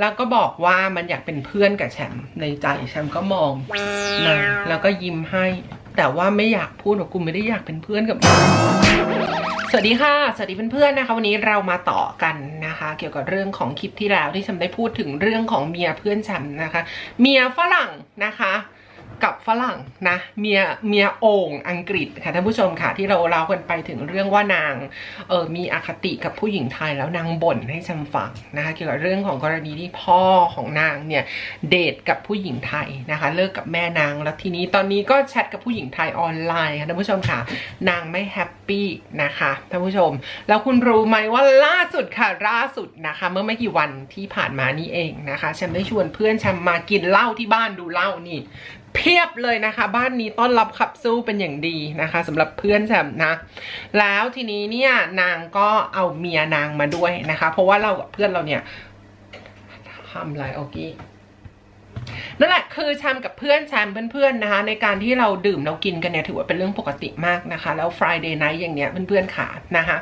แล้วก็บอกว่ามันอยากเป็นเพื่อนกับแชมป์ในใจแชมป์ก็มองนะแล้วก็ยิ้มให้ แต่ว่าไม่อยากพูดว่ากูไม่ได้อยากเป็นเพื่อนกับมึงสวัสดีค่ะ สวัสดีเพื่อนๆนะคะ วันนี้เรามาต่อกันนะคะ เกี่ยวกับเรื่องของคลิปที่แล้วที่แชมป์ได้พูดถึงเรื่องของเมียเพื่อนแชมป์นะคะ เมียฝรั่งนะคะ กับฝรั่งนะเมียเมียโอ่งอังกฤษค่ะท่านผู้ชมค่ะที่เราเล่ากันไปถึงเรื่องว่านางเออมีอคติกับผู้หญิงไทยแล้วนางบ่นให้ฉันฟังนะคะเกี่ยวกับเรื่องของกรณีที่พ่อของนางเนี่ยเดทกับผู้หญิงไทยนะคะ เลิกกับแม่นางแล้วทีนี้ตอนนี้ก็แชทกับผู้หญิงไทยออนไลน์ค่ะท่านผู้ชมค่ะ นางไม่แฮปปี้นะคะท่านผู้ชม แล้วคุณรู้ไหมว่าล่าสุดค่ะล่าสุดนะคะ เมื่อไม่กี่วันที่ผ่านมานี่เองนะคะฉันได้ชวนเพื่อนฉันมากินเหล้าที่บ้านดูเหล้านี่ เพียบเลยนะคะ บ้านนี้ต้อนรับขับสู้เป็นอย่างดีนะคะสำหรับเพื่อนแซมนะ แล้วทีนี้เนี่ยนางก็เอาเมียนางมาด้วยนะคะ เพราะว่าเรากับเพื่อนเราเนี่ยทำอะไรโอกี้ นั่นแหละคือแชมกับเพื่อนแชมเพื่อนๆนะคะ ในการที่เราดื่มเรากินกันเนี่ยถือว่าเป็นเรื่องปกติมากนะคะ แล้ว Friday night อย่างเนี้ยเพื่อนๆขานะคะ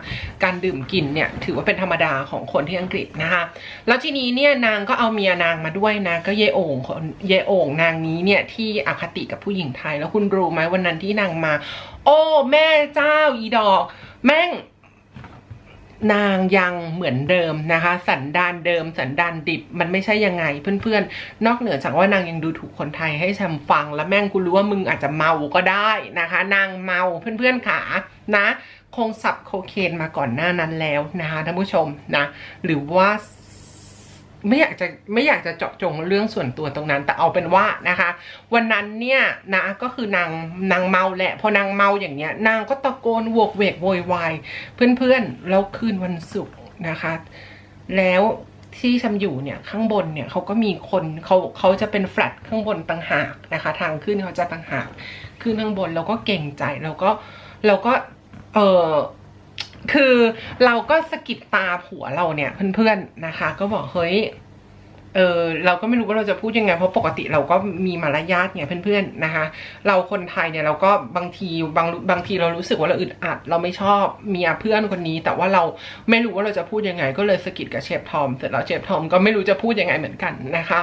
การดื่มกินเนี่ยถือว่าเป็นธรรมดาของคนที่อังกฤษนะคะ แล้วทีนี้เนี่ยนางก็เอาเมียนางมาด้วยนะก็เยโอ่งคนเยโอ่งนางนี้เนี่ยที่อคติกับผู้หญิงไทย แล้วคุณรู้ไหมวันนั้นที่นางมา โอ้แม่เจ้าอีดอก แม่ง นางยังเหมือนเดิมนะคะ สันดานเดิม สันดานดิบ มันไม่ใช่ยังไงเพื่อนๆ นอกเหนือจากว่านางยังดูถูกคนไทยให้แชมฟัง แล้วแม่งกูรู้ว่ามึงอาจจะเมาก็ได้นะคะ นางเมาเพื่อนๆขานะ คงสับโคเคนมาก่อนหน้านั้นแล้วนะคะท่านผู้ชมนะ หรือว่า ไม่อยากจะไม่อยากจะเจาะจงเรื่องส่วนตัวตรงนั้น แต่เอาเป็นว่านะคะ วันนั้นเนี่ยนะก็คือนางนางเมาแหละ พอนางเมาอย่างเงี้ย นางก็ตะโกนโวกเวกโวยวายเพื่อนๆแล้วคืนวันศุกร์นะคะ แล้วที่ชำอยู่เนี่ยข้างบนเนี่ยเขาก็มีคนเขาเขาจะเป็นแฟลตข้างบนต่างหากนะคะ ทางขึ้นเขาจะต่างหากขึ้นข้างบนเราก็เก่งใจเราก็เราก็เออ คือเราก็สะกิดตาผัวเราเนี่ยเพื่อนๆนะคะ ก็บอกเฮ้ยเออเราก็ไม่รู้ว่าเราจะพูดยังไง เพราะปกติเราก็มีมารยาทเนี่ยเพื่อนๆนะคะ เราคนไทยเนี่ยเราก็บางทีบางบางทีเรารู้สึกว่าเราอึดอัด เราไม่ชอบเมียเพื่อนคนนี้ แต่ว่าเราไม่รู้ว่าเราจะพูดยังไง ก็เลยสะกิดกับเชฟทอมเสร็จแล้วเชฟทอมก็ไม่รู้จะพูดยังไงเหมือนกันนะคะ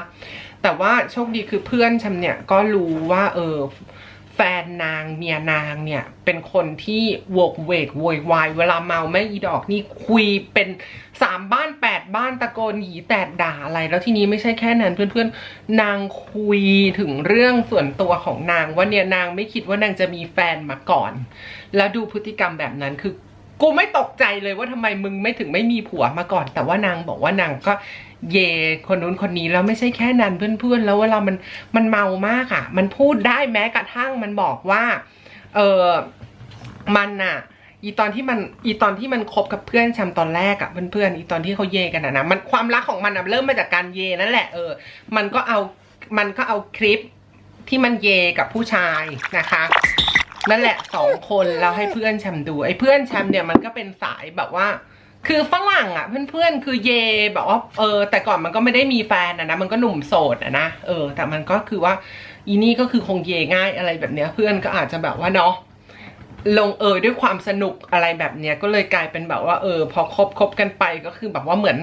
แต่ว่าโชคดีคือเพื่อนฉันเนี่ยก็รู้ว่าเออ แฟนนางเมียนางเนี่ย เป็นคนที่โวกเวกโวยวายเวลาเมาแม่อีดอกนี่คุยเป็นสามบ้านแปดบ้านตะโกนหยีแตดด่าอะไร แล้วทีนี้ไม่ใช่แค่นั้นเพื่อนๆ นางคุยถึงเรื่องส่วนตัวของนางว่าเนี่ยนางไม่คิดว่านางจะมีแฟนมาก่อน แล้วดูพฤติกรรมแบบนั้นคือกูไม่ตกใจเลยว่าทำไมมึงไม่ถึงไม่มีผัวมาก่อน แต่ว่านางบอกว่านางก็ เยคนนู้นคนนี้แล้วไม่ใช่แค่นั้นเพื่อนๆ แล้วเวลามันมันเมามากอะ่ะ มันพูดได้แม้กระทั่งมันบอกว่า เออมันอะ่ะอีตอนที่มันอีตอนที่มันคบกับเพื่อนแชมป์ตอนแรกอะ่ะเพื่อนๆอีตอนที่เขาเยกันอะนะมันความรักของมันอะเริ่มมาจากการเยนั่นแหละเออ มันก็เอามันก็เอาคลิปที่มันเยกับผู้ชายนะคะนั่นแหละสองคนแล้วให้เพื่อนแชมดูไอ้เพื่อนแชมเนี่ยมันก็เป็นสายแบบว่า คือฝรั่งอะเพื่อนๆ คือเยแบบว่าเออ แต่ก่อนมันก็ไม่ได้มีแฟนอะนะมันก็หนุ่มโสดอะนะเออ แต่มันก็คือว่าอีนี่ก็คือคงเยง่ายอะไรแบบเนี้ย เพื่อนก็อาจจะแบบว่าเนาะลงเอยด้วยความสนุกอะไรแบบเนี้ยก็เลยกลายเป็นแบบว่าเออ พอคบคบกันไปก็คือแบบว่าเหมือน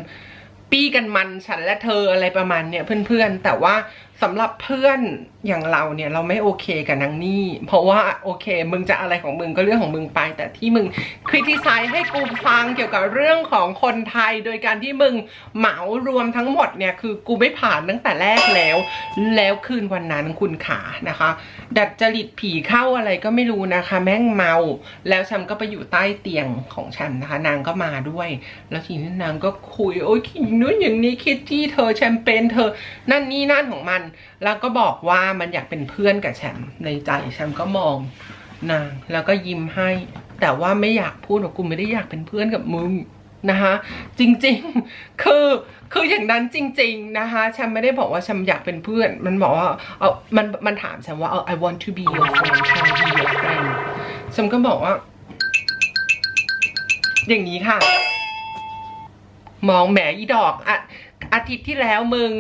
ปี้กันมันฉันและเธออะไรประมาณเนี้ยเพื่อนๆ แต่ว่าสำหรับเพื่อนอย่างเราเนี่ยเราไม่โอเคกับนางนี่ เพราะว่าโอเค มึงจะอะไรของมึงก็เรื่องของมึงไป แต่ที่มึงคริติไซส์ให้กูฟังเกี่ยวกับเรื่องของคนไทย โดยการที่มึงเหมารวมทั้งหมดเนี่ยคือกูไม่ผ่านตั้งแต่แรกแล้ว แล้วคืนวันนั้นคุณขานะคะ ดัดจริตผีเข้าอะไรก็ไม่รู้นะคะ แม่งเมา แล้วแชมก็ไปอยู่ใต้เตียงของแชมนะคะ นางก็มาด้วย แล้วทีนี้นางก็คุยโอ้ยคิดนู้นอย่างนี้คิดที่เธอแชมเปญเธอ นั่นนี่นั่นของมันแล้วก็บอกว่ามันอยากเป็นเพื่อนกับแชมป์ในใจแชมป์ก็มองนางแล้วก็ยิ้มให้ แต่ว่าไม่อยากพูดว่ากูไม่ได้อยากเป็นเพื่อนกับมึงนะคะจริงๆคือคืออย่างนั้นจริง ๆนะคะแชมป์ไม่ได้บอกว่าแชมป์อยากเป็นเพื่อน มันบอกว่าเอามันมันถามแชมป์ว่าเออ I want to be your friend can I be your friend แชมป์ก็บอกว่า อย่างนี้ค่ะ มองแหมอีดอกอะ อาทิตย์ที่แล้วมึง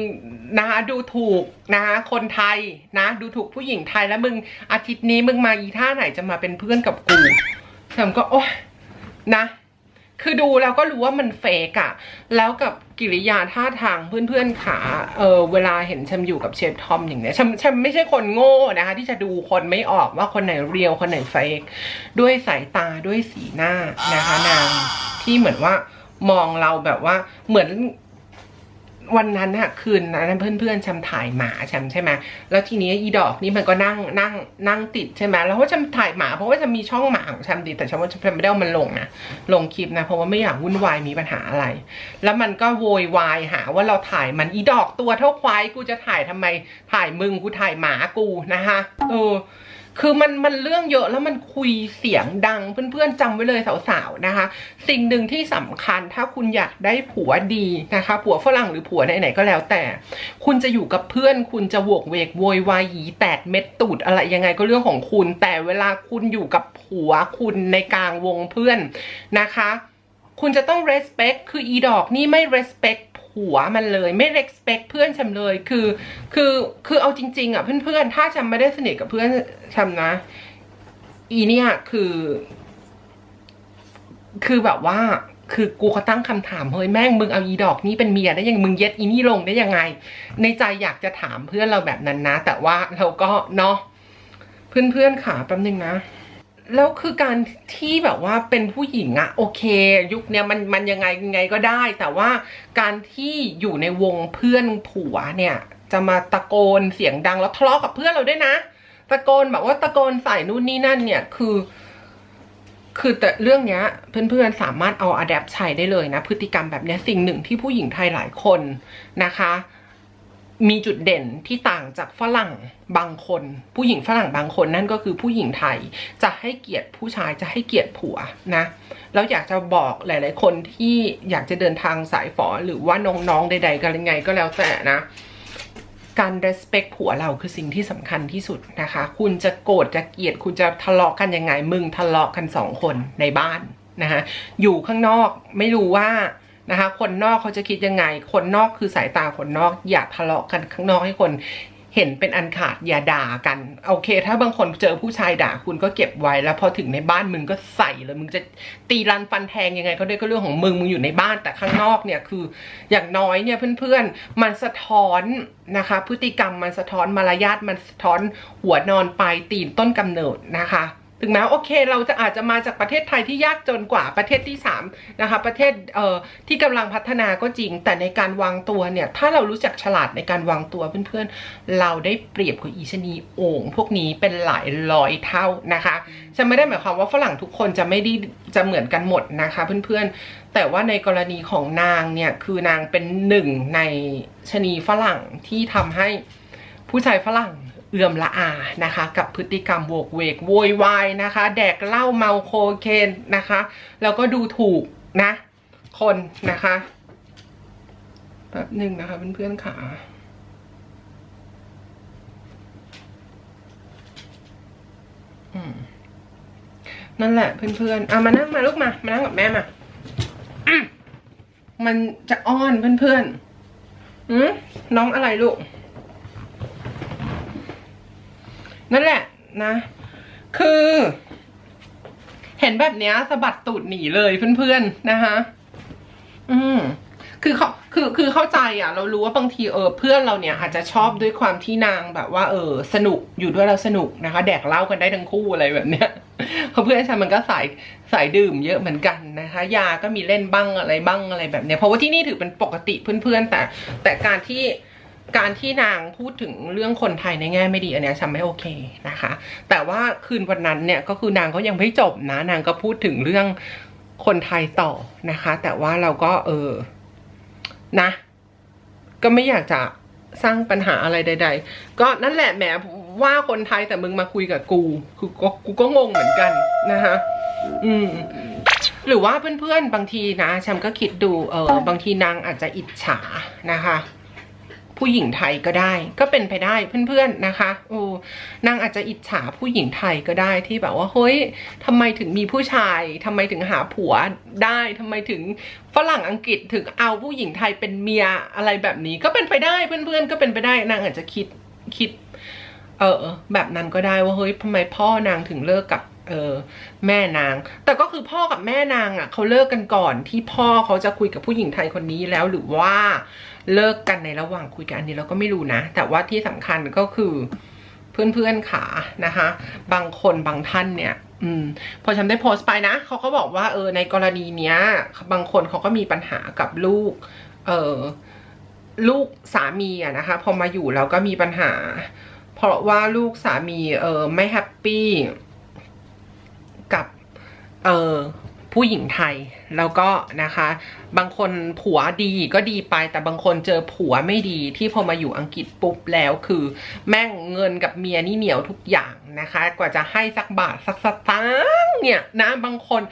นะคะดูถูกนะคะคนไทยนะดูถูกผู้หญิงไทยแล้วมึงอาทิตย์นี้มึงมาอีท่าไหนจะมาเป็นเพื่อนกับกูฉันก็โอ๊ยนะ คือดูแล้วก็รู้ว่ามันเฟกอะแล้วกับกิริยาท่าทางเพื่อนๆขาเออเวลาเห็นแชมอยู่กับเชฟทอมอย่างเนี้ยแชมแชมไม่ใช่คนโง่นะคะ ที่จะดูคนไม่ออกว่าคนไหนเรียวคนไหนเฟกด้วยสายตาด้วยสีหน้านะคะนางที่เหมือนว่ามองเราแบบว่าเหมือน วันนั้นอะคืนนั้นเพื่อนๆแชมถ่ายหมาแชมใช่ไหมแล้วทีนี้อีดอกนี่มันก็นั่งนั่งนั่งติดใช่ไหมแล้วว่าแชมถ่ายหมาเพราะว่าจะมีช่องหมาของชมติดแต่แชมว่าแชมไม่ได้เอามันลงนะลงคลิปนะเพราะว่าไม่อยากวุ่นวายมีปัญหาอะไร แล้วมันก็โวยวายหาว่าเราถ่ายมันอีดอกตัวเท่าควายกูจะถ่ายทำไมถ่ายมึงกูถ่ายหมากูนะคะเออ คือมันมันเรื่องเยอะแล้วมันคุยเสียงดังเพื่อนๆจำไว้เลยสาวๆนะคะ สิ่งหนึ่งที่สำคัญถ้าคุณอยากได้ผัวดีนะคะ ผัวฝรั่งหรือผัวไหนๆก็แล้วแต่ คุณจะอยู่กับเพื่อน คุณจะโวกเวกโวยวายหยีแตดเม็ดตูดอะไรยังไงก็เรื่องของคุณ แต่เวลาคุณอยู่กับผัวคุณในกลางวงเพื่อนนะคะ คุณจะต้อง respect คืออีดอกนี่ไม่ respect ผัวมันเลย ไม่ respect เพื่อนฉันเลย คือ คือ คือเอาจริง ๆ อะ เพื่อนๆ ถ้าฉันไม่ได้สนิทกับเพื่อนฉันนะ อีเนี่ยคือ คือแบบว่า คือกูเขาตั้งคำถามเฮ้ยแม่งมึงเอาอีดอกนี่เป็นเมียได้ยังมึงเย็ดอีนี่ลงได้ยังไง ในใจอยากจะถามเพื่อนเราแบบนั้นนะ แต่ว่าเราก็เนาะเพื่อนๆขาแป๊บนึงนะ แล้วคือการที่แบบว่าเป็นผู้หญิงอะโอเค ยุคเนี้ยมันมันยังไงยังไงก็ได้ แต่ว่าการที่อยู่ในวงเพื่อนผัวเนี่ย จะมาตะโกนเสียงดังแล้วทะเลาะกับเพื่อนเราด้วยนะ ตะโกนแบบว่าตะโกนใส่นู่นนี่นั่นเนี่ยคือ คือแต่เรื่องเนี้ย เพื่อนๆสามารถเอาอัดแอปใช้ได้เลยนะ พฤติกรรมแบบเนี้ยสิ่งหนึ่งที่ผู้หญิงไทยหลายคนนะคะ มีจุดเด่นที่ต่างจากฝรั่งบางคน ผู้หญิงฝรั่งบางคนนั่นก็คือผู้หญิงไทยจะให้เกียรติผู้ชายจะให้เกียรติผัวนะแล้วอยากจะบอกหลาย ๆ คนที่อยากจะเดินทางสายฝอหรือว่าน้องๆใด ๆ กันยังไงก็แล้วแต่นะ การ respect ผัวเราคือสิ่งที่สำคัญที่สุดนะคะ คุณจะโกรธจะเกลียดคุณจะทะเลาะกันยังไง มึงทะเลาะกันสองคนในบ้านนะคะอยู่ข้างนอกไม่รู้ว่า นะคะ คนนอกเขาจะคิดยังไง คนนอกคือสายตาคนนอก อย่าทะเลาะกันข้างนอกให้คนเห็นเป็นอันขาดอย่าด่ากัน โอเค ถ้าบางคนเจอผู้ชายด่าคุณก็เก็บไว้แล้วพอถึงในบ้านมึงก็ใส่เลยมึงจะตีรันฟันแทงยังไงก็ได้ก็เรื่องของมึงมึงอยู่ในบ้านแต่ข้างนอกเนี่ยคืออย่างน้อยเนี่ยเพื่อนๆ มันสะท้อนนะคะ พฤติกรรมมันสะท้อนมารยาทมันสะท้อนหัวนอนไปตีนต้นกำเนิดนะคะ ถึงแม้ว่าโอเค เราจะอาจจะมาจากประเทศไทยที่ยากจนกว่าประเทศที่3นะคะประเทศเอ่อที่กำลังพัฒนาก็จริง แต่ในการวางตัวเนี่ย ถ้าเรารู้จักฉลาดในการวางตัวเพื่อนๆ เราได้เปรียบกว่าอีชนีโอ่งพวกนี้เป็นหลายร้อยเท่านะคะจะไม่ได้หมายความว่าฝรั่งทุกคนจะไม่ได้จะเหมือนกันหมดนะคะเพื่อนๆ แต่ว่าในกรณีของนางเนี่ยคือนางเป็นหนึ่งในชนีฝรั่งที่ทำให้ผู้ชายฝรั่ง เอื่อมละอานะคะ กับพฤติกรรมโวกเวกโวยวายนะคะ แดกเหล้าเมาโคเคนนะคะ แล้วก็ดูถูกนะ คนนะคะแป๊บหนึ่งนะคะเพื่อนๆค่ะอืมนั่นแหละเพื่อนๆเอามานั่งมาลูกมา มานั่งกับแม่มาอมมันจะอ้อนเพื่อนๆอืมน้องอะไรลูก นั่นแหละนะ คือ เห็นแบบเนี้ยสะบัดตูดหนีเลยเพื่อนๆนะคะ อืมคือเขาคือคือเข้าใจอะ เรารู้ว่าบางทีเออเพื่อนเราเนี่ยอาจจะชอบด้วยความที่นางแบบว่า เออ สนุกอยู่ด้วยเราสนุกนะคะ แดกเหล้ากันได้ทั้งคู่อะไรแบบเนี้ยเพราะเพื่อนฉันมันก็สายสายดื่มเยอะเหมือนกันนะคะ ยาก็มีเล่นบ้างอะไรบ้างอะไรแบบเนี้ยเพราะว่าที่นี่ถือเป็นปกติเพื่อนๆแต่ แต่การที่ การที่นางพูดถึงเรื่องคนไทยในแง่ไม่ดีอันเนี้ยฉันไม่โอเคนะคะ แต่ว่าคืนวันนั้นเนี่ยก็คือนางก็ยังไม่จบนะ นางก็พูดถึงเรื่องคนไทยต่อนะคะ แต่ว่าเราก็เออนะ ก็ไม่อยากจะสร้างปัญหาอะไรใด ๆ ก็นั่นแหละแหมว่าคนไทยแต่มึงมาคุยกับกู คือก็กูก็งงเหมือนกันนะคะ อืม หรือว่าเพื่อนๆบางทีนะแชมก็คิดดูเออบางทีนางอาจจะอิจฉานะคะ ผู้หญิงไทยก็ได้ ก็เป็นไปได้เพื่อนๆนะคะโอ้นางอาจจะอิจฉาผู้หญิงไทยก็ได้ที่แบบว่าเฮ้ยทำไมถึงมีผู้ชายทำไมถึงหาผัวได้ทำไมถึงฝรั่งอังกฤษถึงเอาผู้หญิงไทยเป็นเมียอะไรแบบนี้ ก็เป็นไปได้เพื่อนๆ ก็เป็นไปได้นางอาจจะคิดคิด เออแบบนั้นก็ได้ว่าเฮ้ยทำไมพ่อนางถึงเลิกกับเออแม่นาง แต่ก็คือพ่อกับแม่นางอะเขาเลิกกันก่อนที่พ่อเขาจะคุยกับผู้หญิงไทยคนนี้แล้วหรือว่า เลิกกันในระหว่างคุยกันอันนี้เราก็ไม่รู้นะ แต่ว่าที่สำคัญก็คือเพื่อนๆขานะคะ บางคนบางท่านเนี่ย อืม พอฉันได้โพสต์ไปนะเขาก็บอกว่าเออในกรณีเนี้ย บางคนเขาก็มีปัญหากับลูก เออลูกสามีอะนะคะ พอมาอยู่แล้วก็มีปัญหา เพราะว่าลูกสามี เออไม่แฮปปี้กับ เออ ผู้หญิงไทย แล้วก็นะคะ บางคนผัวดีก็ดีไป แต่บางคนเจอผัวไม่ดีที่พอมาอยู่อังกฤษปุ๊บแล้วคือ แม่งเงินกับเมียนี่เหนียวทุกอย่างนะคะ กว่าจะให้สักบาทสักสตางค์เนี่ยนะบางคน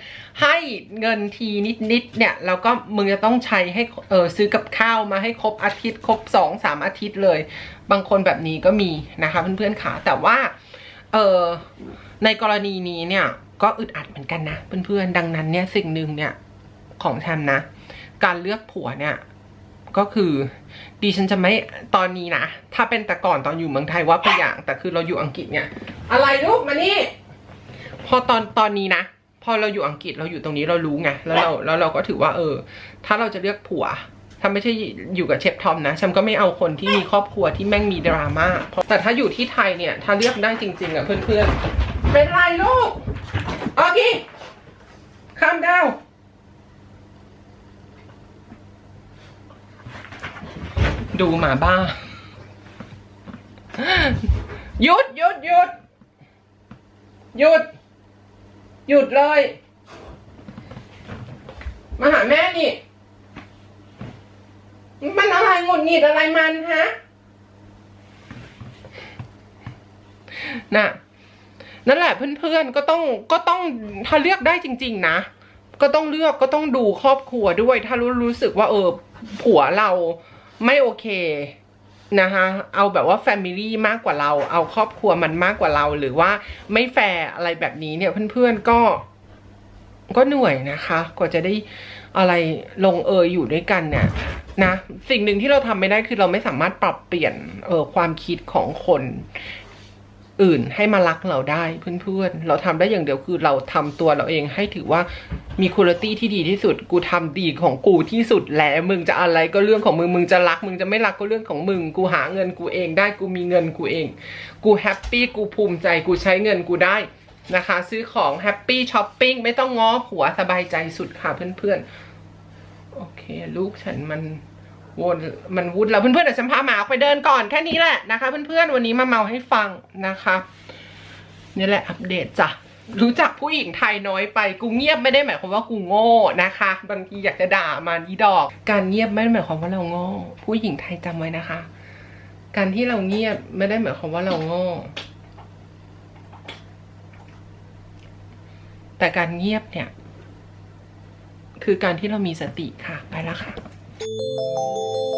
ให้เงินทีนิดๆเนี่ยแล้วก็มึงจะต้องใช้ให้เออซื้อกับข้าวมาให้ครบอาทิตย์ครบสองสามอาทิตย์เลย บางคนแบบนี้ก็มีนะคะเพื่อนๆขาแต่ว่าเออในกรณีนี้เนี่ย ก็อึดอัดเหมือนกันนะเพื่อนๆดังนั้นเนี่ยสิ่งหนึ่งเนี่ยของฉันนะ การเลือกผัวเนี่ยก็คือดิฉันจะไม่ตอนนี้นะถ้าเป็นแต่ก่อนตอนอยู่เมืองไทยว่าไปอย่าง แต่คือเราอยู่อังกฤษเนี่ย อะไรลูกมานี่ พอตอนตอนนี้นะพอเราอยู่อังกฤษเราอยู่ตรงนี้เรารู้ไงแล้วเราแล้วเราก็ถือว่า เออ ถ้าเราจะเลือกผัว ถ้าไม่ใช่อยู่กับเชฟทอมนะฉันก็ไม่เอาคนที่มีครอบครัวที่แม่งมีดราม่าเพราะแต่ถ้าอยู่ที่ไทยเนี่ย ถ้าเลือกได้จริง ๆอะเพื่อนๆเป็นไรลูก โอเคข้ามดาวดูหมาบ้าหยุดหยุดหยุดหยุดหยุดเลย มาหาแม่นี่ มันอะไรหงุดหงิดอะไรมันฮะ น่ะ นั่นแหละเพื่อนๆก็ต้องก็ต้องถ้าเลือกได้จริง ๆ นะ ก็ต้องเลือกก็ต้องดูครอบครัวด้วย ถ้ารู้รู้สึกว่าเออผัวเราไม่โอเคนะคะเอาแบบว่าแฟมิลี่มากกว่าเรา เอาครอบครัวมันมากกว่าเรา หรือว่าไม่แฟร์อะไรแบบนี้เนี่ยเพื่อนๆก็ ก็เหนื่อยนะคะ กว่าจะได้อะไรลงเอยอยู่ด้วยกันเนี่ยนะสิ่งหนึ่งที่เราทำไม่ได้คือเราไม่สามารถปรับเปลี่ยนเออความคิดของคน อื่นให้มารักเราได้เพื่อนๆ เราทำได้อย่างเดียวคือเราทำตัวเราเองให้ถือว่ามีคุณภาพที่ดีที่สุด กูทำดีของกูที่สุดแล้วมึงจะอะไรก็เรื่องของมึง มึงจะรัก มึงจะไม่รักก็เรื่องของมึง กูหาเงินกูเองได้ กูมีเงินกูเอง กูแฮปปี้ กูภูมิใจ กูใช้เงินกูได้นะคะ ซื้อของแฮปปี้ช้อปปิ้งไม่ต้องง้อผัวสบายใจสุดค่ะเพื่อนๆ โอเค ลูกฉันมัน วนมันวุ่นแล้วเพื่อนๆเดี๋ยวฉันพาหมาออกไปเดินก่อนแค่นี้แหละนะคะ เพื่อนๆวันนี้มาเมาให้ฟังนะคะนี่แหละอัปเดตจ้ะรู้จักผู้หญิงไทยน้อยไปกูเงียบไม่ได้หมายความว่ากูโง่นะคะ บางทีอยากจะด่ามาดีดอก การเงียบไม่ได้หมายความว่าเราโง่ผู้หญิงไทยจำไว้นะคะ การที่เราเงียบไม่ได้หมายความว่าเราโง่แต่การเงียบเนี่ย คือการที่เรามีสติค่ะไปแล้วค่ะ Música